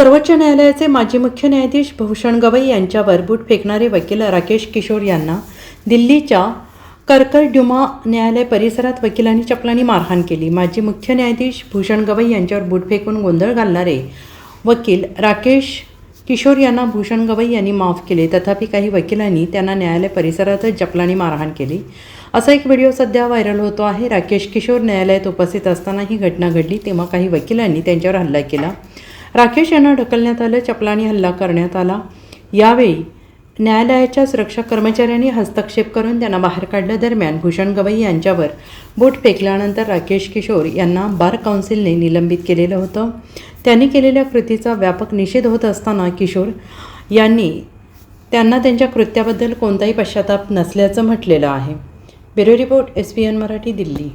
सर्वोच्च न्यायालयाचे माजी मुख्य न्यायाधीश भूषण गवई यांच्यावर बूट फेकणारे वकील राकेश किशोर यांना दिल्लीच्या करकरड्युमा न्यायालय परिसरात वकिलांनी चपलांनी मारहाण केली. माजी मुख्य न्यायाधीश भूषण गवई यांच्यावर बूट फेकून गोंधळ घालणारे वकील राकेश किशोर यांना भूषण गवई यांनी माफ केले. तथापि काही वकिलांनी त्यांना न्यायालय परिसरातच जपलानी मारहाण केली. असा एक व्हिडिओ सध्या व्हायरल होतो आहे. राकेश किशोर न्यायालयात उपस्थित असताना ही घटना घडली तेव्हा काही वकिलांनी त्यांच्यावर हल्ला केला. राकेश यांना ढकलण्यात आलं चपलाने हल्ला करण्यात आला. यावेळी न्यायालयाच्या सुरक्षा कर्मचाऱ्यांनी हस्तक्षेप करून त्यांना बाहेर काढल्या दरम्यान भूषण गवई यांच्यावर बोट फेकल्यानंतर राकेश किशोर यांना बार काउन्सिलने निलंबित केलेलं होतं. त्यांनी केलेल्या कृतीचा व्यापक निषेध होत असताना किशोर यांनी त्यांना त्यांच्या कृत्याबद्दल कोणताही पश्चाताप नसल्याचं म्हटलेलं आहे. Bureau report S P N Marathi Delhi.